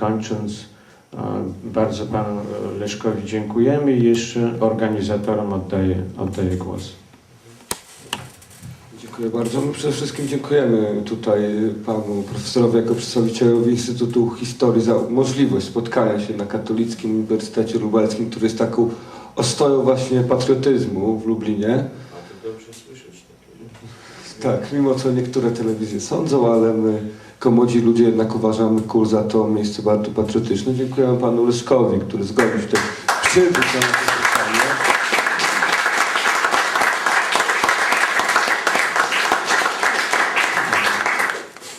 Kończąc, e, bardzo panu Leszkowi dziękujemy i jeszcze organizatorom oddaję, oddaję głos. Dziękuję bardzo. My przede wszystkim dziękujemy tutaj panu profesorowi jako przedstawicielowi Instytutu Historii za możliwość spotkania się na Katolickim Uniwersytecie Lubelskim, który jest taką ostoją właśnie patriotyzmu w Lublinie. Tak, mimo co niektóre telewizje sądzą, ale my jako młodzi ludzie jednak uważamy KUL za to miejsce bardzo patriotyczne. Dziękujemy panu Leszkowi, który zgodził się przybyć na spotkanie.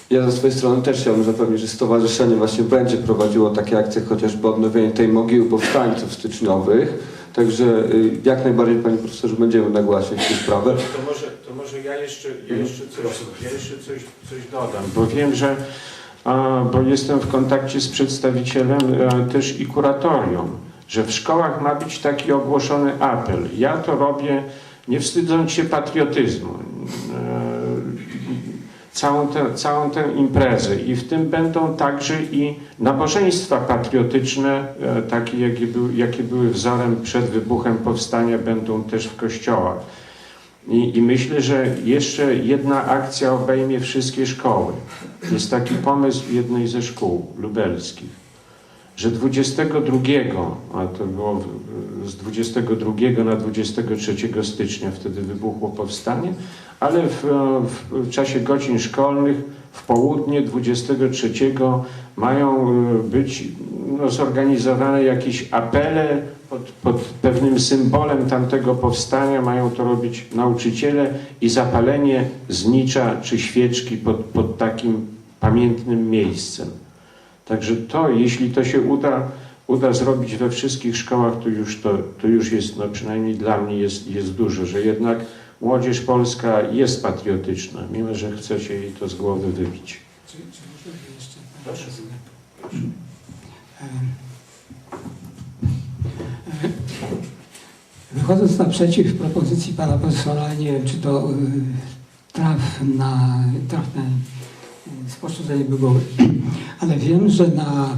Ja ze swojej strony też chciałbym zapewnić, że stowarzyszenie właśnie będzie prowadziło takie akcje, chociażby odnowienie tej mogiły powstańców styczniowych. Także y, jak najbardziej, panie profesorze, będziemy nagłaśniać tę sprawę. To może, to może ja jeszcze, ja jeszcze, coś, ja jeszcze coś, coś dodam, bo wiem, że a, bo jestem w kontakcie z przedstawicielem e, też i kuratorium, że w szkołach ma być taki ogłoszony apel. Ja to robię nie wstydząc się patriotyzmu. Całą tę, całą tę imprezę i w tym będą także i nabożeństwa patriotyczne, e, takie jakie, były, jakie były wzorem przed wybuchem powstania, będą też w kościołach. I, I myślę, że jeszcze jedna akcja obejmie wszystkie szkoły. Jest taki pomysł jednej ze szkół lubelskich, że 22, a to było z 22 na 23 stycznia, wtedy wybuchło powstanie, ale w, w czasie godzin szkolnych w południe 23 mają e, być no, zorganizowane jakieś apele pod, pod pewnym symbolem tamtego powstania. Mają to robić nauczyciele i zapalenie znicza czy świeczki pod, pod takim pamiętnym miejscem. Także to, jeśli to się uda, uda zrobić we wszystkich szkołach, to już, to, to już jest, no przynajmniej dla mnie jest, jest dużo, że jednak młodzież polska jest patriotyczna, mimo że chce się jej to z głowy wybić. Czy, czy można jeszcze... Proszę. Wychodząc naprzeciw propozycji pana profesora, nie wiem, czy to y, traf na trafne spostrzeżenie było, ale wiem, że na,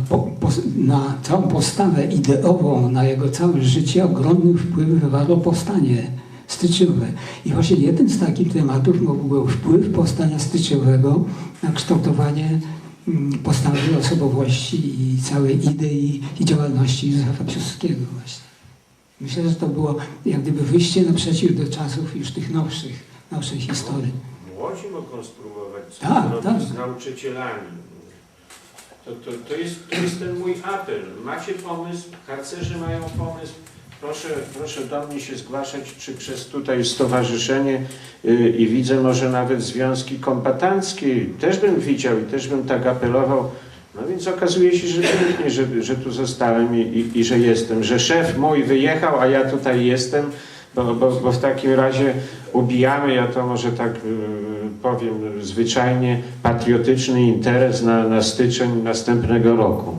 na całą postawę ideową, na jego całe życie ogromny wpływ wywarło powstanie styczniowe. I właśnie jednym z takich tematów był wpływ powstania styczniowego na kształtowanie mm, postawy, osobowości i całej idei i działalności Józefa Piłsudskiego właśnie. Myślę, że to było jak gdyby wyjście naprzeciw do czasów już tych nowszych, nowszej historii. Młodzi mogą spróbować Tak, tak. z nauczycielami. To, to, to, jest, to jest ten mój apel. Macie pomysł, harcerze mają pomysł. Proszę, proszę do mnie się zgłaszać, czy przez tutaj stowarzyszenie yy, i widzę może nawet związki kombatanckie. Też bym widział i też bym tak apelował. No więc okazuje się, że pięknie, że, że tu zostałem i, i, i że jestem, że szef mój wyjechał, a ja tutaj jestem, bo, bo, bo w takim razie ubijamy, ja to może tak y, powiem zwyczajnie, patriotyczny interes na, na styczeń następnego roku.